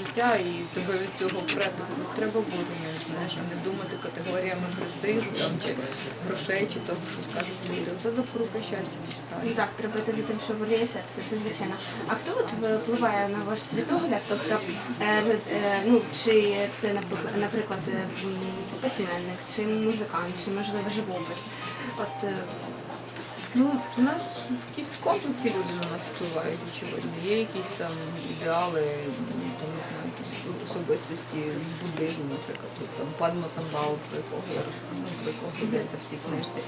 життя і тебе від цього. Треба бути знаєш, а не думати категоріями престижу там, чи грошей, чи того, що скажуть люди. Це запорука щастя Ну насправді. так, треба йти за тим, що воліє серце, це звичайно. А хто от впливає на ваш світогляд? Тобто, е, е, ну чи це наприклад, е, письменник, чи музикант, чи можливо живопис? От Ну, у нас в комплексі люди на нас впливають, очевидно. Є якісь там ідеали, ну, там, особистості з буддизму, наприклад, тут там Падма Самбал, про якого ну, про якого йдеться в цій книжці.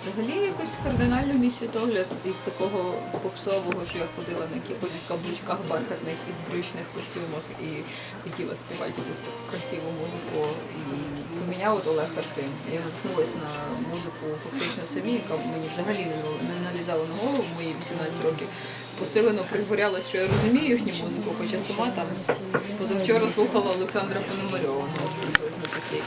Взагалі якось кардинально мій світогляд із такого попсового, що я ходила на якихось каблучках бархатних і в брючних костюмах і хотіла співати якусь таку красиву музику. І поміняв от Олег Артем. Я наткнулася на музику фактично самі, яка мені взагалі не налізала на голову в мої 18 років. Посилено пригорялась, що я розумію їхню музику, хоча сама там позавчора слухала Олександра Пономарьова, ну приблизно такий.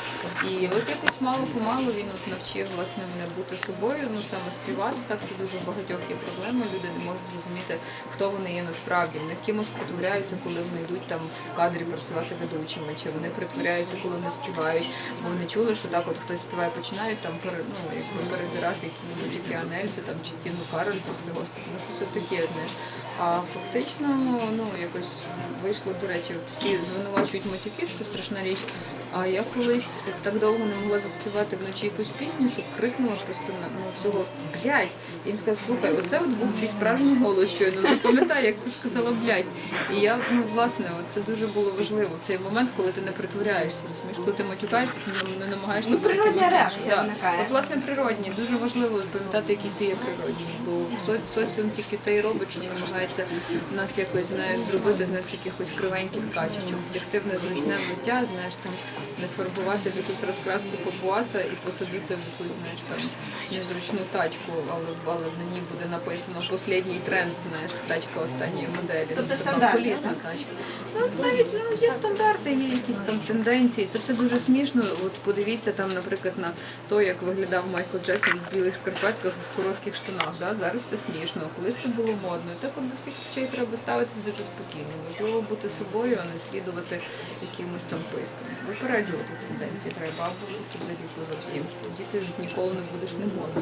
І от якось мало-помалу він от навчив власне мене бути собою, ну саме співати. Так це дуже багатьох є проблема. Люди не можуть зрозуміти, хто вони є насправді. Вони кимось притворяються, коли вони йдуть там в кадрі працювати ведучими, чи вони притворяються, коли вони співають. Бо вони чули, що так, от хтось співає, починають там ну, якби перебирати які-небудь які анельси там чи Тіну Кароль, прости господи, ну щось таке, знаєш. А фактично, ну якось вийшло, до речі, всі звинувачують матюки, що страшна річ. А я колись так довго не могла заспівати вночі якусь пісню, що крикнула просто на ну, всього блядь. І він сказав, слухай, оце от був твій справжній голос щойно. Запам'ятай, як ти сказала блядь. І я, ну власне, це дуже було важливо. Цей момент, коли ти не притворяєшся, розумієш, коли ти матюкаєшся, ти не- не намагаєшся Ну, бути кимось іншим. От власне природні. Дуже важливо пам'ятати, який ти є природній. Бо в соціум тільки те й робить, що намагається нас якось знаєш, зробити з нас якихось кривеньких качечок, втягти в незручне життя, знаєш, там не фарбувати в якусь розкраску папуаса і посадити в якусь, знаєш, там незручну тачку, але, але на ній буде написано «Послідній тренд, знаєш, тачка останньої моделі. Тобто ну, така стандарт, колісна тачка. Ну, навіть ну, є стандарти, є якісь там тенденції. Це все дуже смішно. От подивіться там, наприклад, на те, як виглядав Майкл Джексон в білих шкарпетках в коротких штанах. Да? Зараз це смішно, колись це було модно. І так от до всіх речей треба ставитися дуже спокійно. Важливо бути собою, а не слідувати якимось там пискам. Випереджувати тенденції треба або бути взагалі поза всім. Тоді ти ніколи не будеш не можна.